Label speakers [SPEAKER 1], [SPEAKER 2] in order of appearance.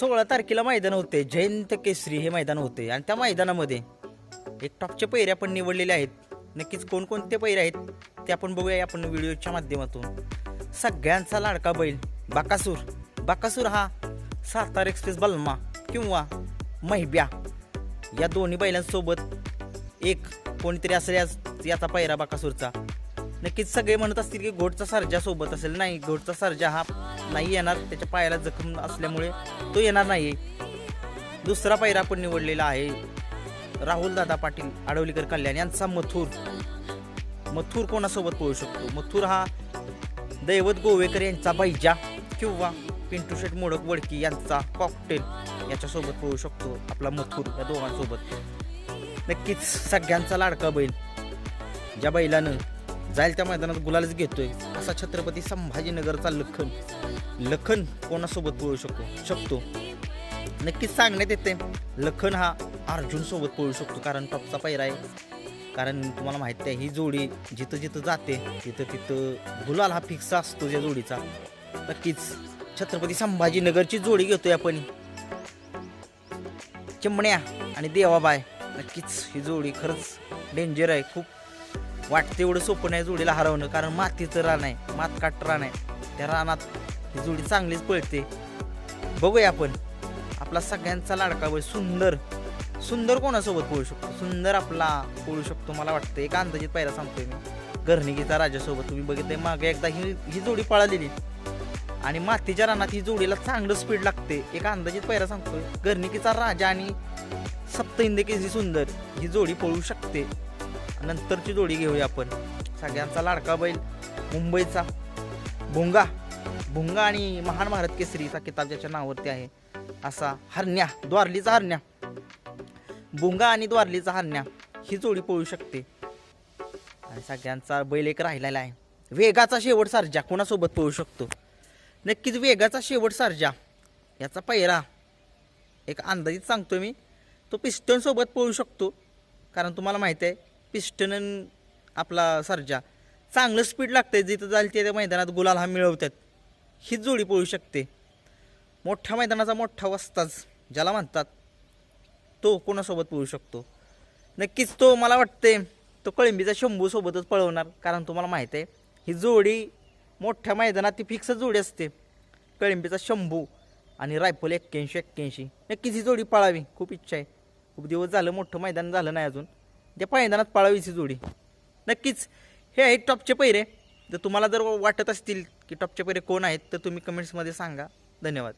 [SPEAKER 1] सोळा तारखेला मैदान होते. जयंत केसरी हे मैदान होते. आणि त्या मैदानामध्ये एक टॉपच्या पैऱ्या पण निवडलेल्या आहेत. नक्कीच कोणकोणते पैरे आहेत ते आपण बघूया आपण व्हिडिओच्या माध्यमातून. सगळ्यांचा लाडका बैल बाकासूर. बाकासूर हा सातारा एक्सप्रेस बल्मा किंवा महिब्या या दोन्ही बैलांसोबत एक कोणीतरी असेल याच- याचा पैरा बाकासूरचा. नक्कीच सगळे म्हणत असतील की घोटचा सर्जा सोबत असेल. नाही घोटचा सर्जा हा नाही येणार. त्याच्या पायाला जखम असल्यामुळे तो येणार नाही दुसरा पायरा आपण निवडलेला आहे. राहुल दादा पाटील आडवलीकर कल्याण यांचा मथुर. मथुर कोणासोबत पळू शकतो? मथुर हा दैवत गोवेकर यांचा बैजा किंवा पिंटू शेट मोडक वडकी यांचा कॉकटेल याच्यासोबत पळू शकतो आपला मथुर या दोघांसोबत. नक्कीच सगळ्यांचा लाडका बैल ज्या बैलानं जाईल त्या मैदानात गुलालच घेतोय. असा छत्रपती संभाजीनगरचा लखन. लखन कोणासोबत पळू शकतो? शकतो. नक्कीच सांगण्यात येते. लखन हा अर्जुन सोबत पळू शकतो कारण टॉपचा पैरा आहे. कारण तुम्हाला माहिती आहे ही जोडी जिथं जिथं जाते तिथं तिथं गुलाल हा फिक्स असतो त्या जोडीचा. नक्कीच छत्रपती संभाजीनगरची जोडी घेतोय आपण. चिमण्या आणि देवाबाय नक्कीच ही जोडी खरंच डेंजर आहे. खूप वाटतं एवढं सोपं नाही जोडीला हरवणं कारण मातीचं रान आहे मातकाट रान आहे. त्या रानात ही जोडी चांगलीच पळते. बघूया आपण. आपला सगळ्यांचा लाडका बैल सुंदर सुंदर कोणासोबत पळू शकतो? सुंदर आपला पळू शकतो मला वाटतं. एक अंदाजित पहिला सांगतोय मी. गर्णिकीचा राजासोबत तुम्ही बघितलंय. मागे एकदा ही ही जोडी पळालेली. आणि मातीच्या रानात ही जोडीला चांगलं स्पीड लागते. एक अंदाजित पहिला सांगतोय. गर्णिकीचा राजा आणि सप्त इंदकेची सुंदर ही जोडी पळू शकते. नंतरची जोडी घेऊया आपण. सगळ्यांचा लाडका बैल मुंबईचा भुंगा. भुंगा आणि महान भारत केसरीचा किताब ज्याच्या नावावरती आहे. असा हरण्या द्वारलीचा हरण्या. भुंगा आणि द्वारलीचा हरण्या ही जोडी पळू शकते. आणि सगळ्यांचा बैल एक राहिलेला आहे. वेगाचा शेवट सारजा कोणासोबत पळू शकतो? नक्कीच वेगाचा शेवट सारजा. याचा पहिरा एक अंदाजित सांगतो मी तो पिस्टनसोबत पळू शकतो. कारण तुम्हाला माहिती आहे पिस्टन आपला सर्जा. चांगलं स्पीड लागतंय जिथं जाईल त्या मैदानात गुलाल हा मिळवतात हीच जोडी पळू शकते. मोठ्या मैदानाचा मोठा वस्ताच ज्याला म्हणतात तो कोणासोबत पळू शकतो? नक्कीच तो मला वाटते तो कळंबीचा शंभूसोबतच पळवणार कारण तुम्हाला माहीत आहे ही जोडी मोठ्या मैदानात ती फिक्स जोडी असते. कळंबीचा शंभू आणि रायफल एक्क्याऐंशी एक्क्याऐंशी. नक्कीच ही जोडी पळावी खूप इच्छा आहे. खूप दिवस झालं मोठं मैदान झालं नाही अजून. त्या पायदानात पळावीच जोडी. नक्कीच हे आहेत टॉपचे पैरे. जर तुम्हाला जर वाटत असतील की टॉपचे पैरे कोण आहेत तर तुम्ही कमेंट्समध्ये सांगा. धन्यवाद.